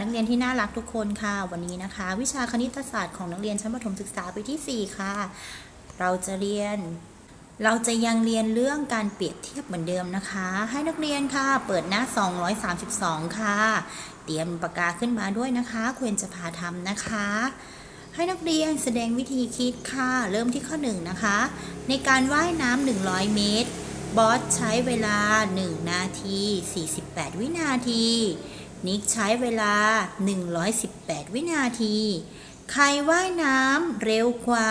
นักเรียนที่น่ารักทุกคนค่ะ วันนี้นะคะ วิชาคณิตศาสตร์ของนักเรียนชั้นประถมศึกษาปีที่ 4 ค่ะ เราจะเรียน เราจะยังเรียนเรื่องการเปรียบเทียบเหมือนเดิมนะคะ ให้นักเรียนค่ะ เปิดหน้า 232 ค่ะ เตรียมปากกาขึ้นมาด้วยนะคะควรจะพาทำนะคะ ให้นักเรียนแสดงวิธีคิดค่ะ เริ่มที่ข้อ 1 นะคะ ในการว่ายน้ำ100 เมตร บอสใช้เวลา 1 นาที 48 วินาที นิกใช้เวลา 118 วินาที ใครว่ายน้ำเร็วกว่า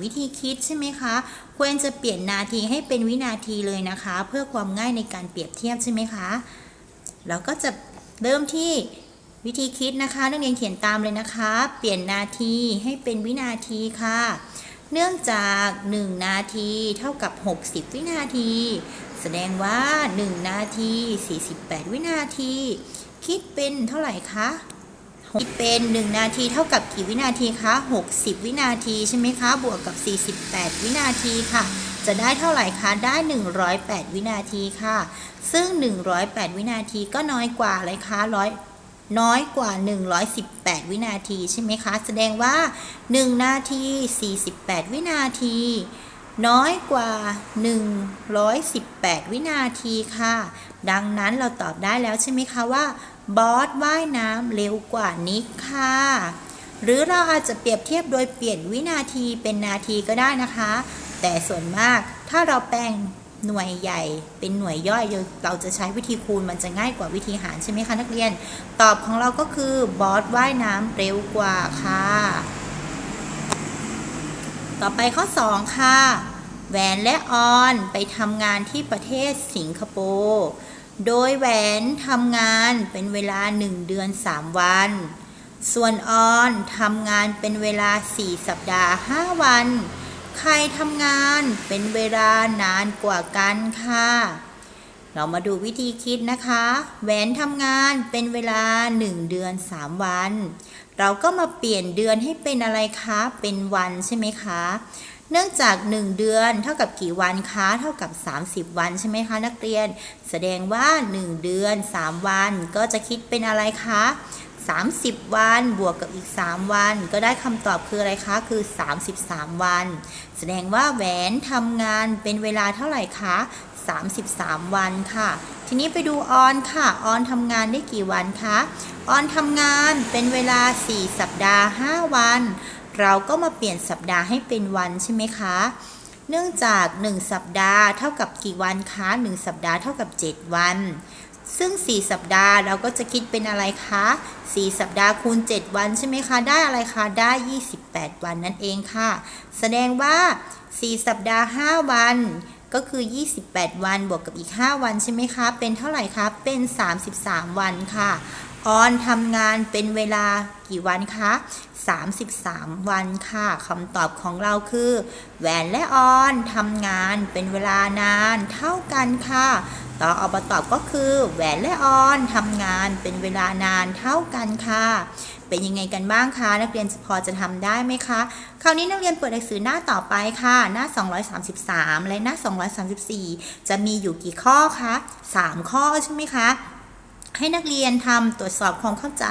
วิธีคิดใช่ไหมคะ ควรจะเปลี่ยนนาทีให้เป็นวินาทีเลยนะคะ เพื่อความง่ายในการเปรียบเทียบใช่ไหมคะ เราก็จะเริ่มที่วิธีคิดนะคะนักเรียนเขียนตามเลยนะคะ เปลี่ยนนาทีให้เป็นวินาทีค่ะ เนื่องจาก 1 นาทีเท่ากับ 60 วินาที แสดงว่า 1 นาที 48 วินาที คิดเป็นเท่าไหร่คะคิดเป็น 1 นาทีเท่ากับกี่วินาทีคะ 60 วินาทีใช่ไหมคะ บวกกับ 48 วินาทีค่ะ จะได้เท่าไหร่คะ ได้ 108 วินาทีค่ะ ซึ่ง 108 วินาทีก็น้อยกว่าอะไรคะร้อยน้อยกว่า 118 วินาทีใช่ไหมคะ แสดงว่า 1 นาที 48 วินาที น้อยกว่า 118 วินาทีค่ะ ดังนั้นเราตอบได้แล้วใช่ไหมคะว่าบอสว่ายน้ำเร็วกว่านิกค่ะ หรือเราอาจจะเปรียบเทียบโดยเปลี่ยนวินาทีเป็นนาทีก็ได้นะคะ แต่ส่วนมากถ้าเราแปลงหน่วยใหญ่เป็นหน่วยย่อยเราจะใช้วิธีคูณมันจะง่ายกว่าวิธีหารใช่ไหมคะนักเรียน ตอบของเราก็คือบอสว่ายน้ำเร็วกว่าค่ะ ต่อไปข้อ 2 ค่ะ แหวนและออนไปทำงานที่ประเทศสิงคโปร์โดยแหวนทำงานเป็นเวลา 1 เดือน 3 วัน ส่วนออนทำงานเป็นเวลา 4 สัปดาห์ 5 วัน ใครทำงานเป็นเวลานานกว่ากันค่ะ เรามาดูวิธีคิดนะคะ แหวนทำงานเป็นเวลา 1 เดือน 3 วัน เราก็มาเปลี่ยนเดือนให้เป็นอะไรคะ เป็นวันใช่ไหมคะ เนื่องจาก 1 เดือนเท่ากับกี่วันคะ เท่ากับ 30 วันใช่ไหมคะนักเรียน แสดงว่า 1 เดือน 3 วันก็จะคิดเป็นอะไรคะ 30 วันบวกกับอีก 3 วัน ก็ได้คำตอบคืออะไรคะ คือ 33 วัน แสดงว่าแหวนทำงานเป็นเวลาเท่าไหร่คะ 33 วันค่ะ ทีนี้ไปดูออนค่ะ ออนทำงานได้กี่วันคะ ออนทำงานเป็นเวลา 4 สัปดาห์ 5 วัน เราก็มาเปลี่ยนสัปดาห์ให้เป็นวันใช่ไหมคะ เนื่องจาก 1 สัปดาห์เท่ากับกี่วันคะ 1 สัปดาห์เท่ากับ 7 วัน ซึ่ง 4 สัปดาห์เราก็จะคิดเป็นอะไรคะ 4 สัปดาห์คูณ 7 วันใช่ไหมคะ ได้อะไรคะ ได้ 28 วันนั่นเองค่ะ แสดงว่า 4 สัปดาห์ 5 วัน ก็คือ 28 วันบวกกับอีก 5 วันใช่ไหมคะ เป็นเท่าไหร่คะ เป็น 33 วันค่ะ ออนทำงานเป็นเวลากี่วันคะ 33 วันค่ะคำตอบของเราคือ แหวนและออนทำงานเป็นเวลานานเท่ากันค่ะ ต่ออบตอบก็คือ แหวนและออนทำงานเป็นเวลานานเท่ากันค่ะ เป็นยังไงกันบ้างคะ นักเรียนพอจะทำได้ไหมคะ คราวนี้นักเรียนเปิดหนังสือหน้าต่อไปค่ะ หน้า 233 และหน้า 234 จะมีอยู่กี่ข้อคะ 3 ข้อใช่ไหมคะ ให้นักเรียนทำตรวจสอบความเข้าใจ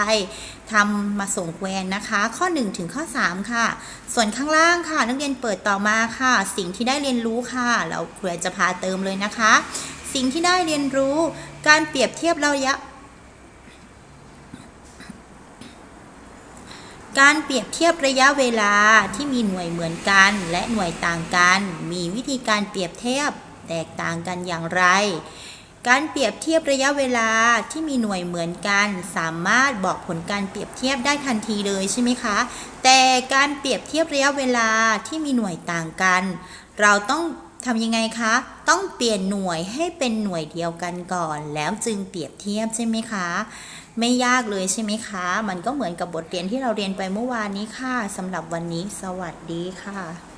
ทำมาส่งแวนนะคะ ข้อ 1 ถึงข้อ 3 ค่ะ ส่วนข้างล่างค่ะ นักเรียนเปิดต่อมาค่ะ สิ่งที่ได้เรียนรู้ค่ะ เราครูจะพาเติมเลยนะคะ สิ่งที่ได้เรียนรู้ การเปรียบเทียบระยะ การเปรียบเทียบระยะเวลาที่มีหน่วยเหมือนกัน และหน่วยต่างกัน มีวิธีการเปรียบเทียบแตกต่างกันอย่างไร การเปรียบเทียบระยะเวลาที่มีหน่วยเหมือนกัน สามารถบอกผลการเปรียบเทียบได้ทันทีเลยใช่ไหมคะ แต่การเปรียบเทียบระยะเวลาที่มีหน่วยต่างกัน เราต้องทำยังไงคะ ต้องเปลี่ยนหน่วยให้เป็นหน่วยเดียวกันก่อน แล้วจึงเปรียบเทียบใช่ไหมคะ ไม่ยากเลยใช่ไหมคะ มันก็เหมือนกับบทเรียนที่เราเรียนไปเมื่อวานนี้ค่ะสำหรับวันนี้สวัสดีค่ะ